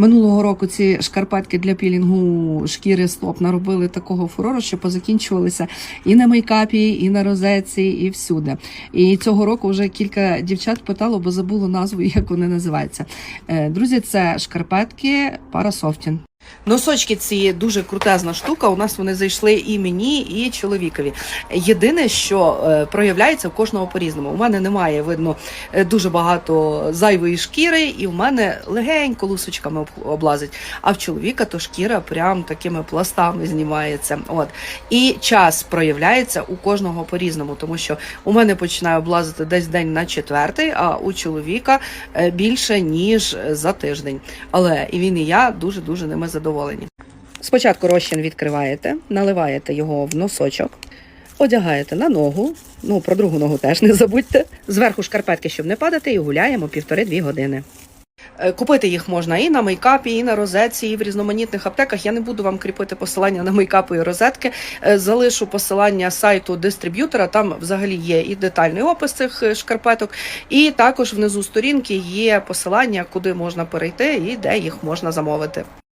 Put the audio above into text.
Минулого року ці шкарпетки для пілінгу шкіри стоп наробили такого фурору, що позакінчувалися і на мейкапі, і на розетці, і всюди. І цього року вже кілька дівчат питало, бо забуло назву, як вони називаються. Е, Друзі, це шкарпетки Парасофтін. Носочки ці дуже крутезна штука. У нас вони зайшли і мені, і чоловікові. Єдине, що е, проявляється в кожного по-різному. У мене немає видно е, дуже багато зайвої шкіри, і в мене легенько лусочками облазить. А в чоловіка то шкіра прям такими пластами знімається. От і час проявляється у кожного по-різному, тому що у мене починає облазити десь день на четвертий, а у чоловіка е, більше ніж за тиждень. Але і він, і я дуже дуже ними задоволені. Спочатку розчин відкриваєте, наливаєте його в носочок, одягаєте на ногу. Ну, про другу ногу теж не забудьте. Зверху шкарпетки, щоб не падати, і гуляємо півтори-дві години. Е, Купити їх можна і на мейкапі, і на розетці, і в різноманітних аптеках. Я не буду вам кріпити посилання на мейкапи і розетки. Е, Залишу посилання сайту дистриб'ютора. Там взагалі є і детальний опис цих е, шкарпеток, і також внизу сторінки є посилання, куди можна перейти і де їх можна замовити.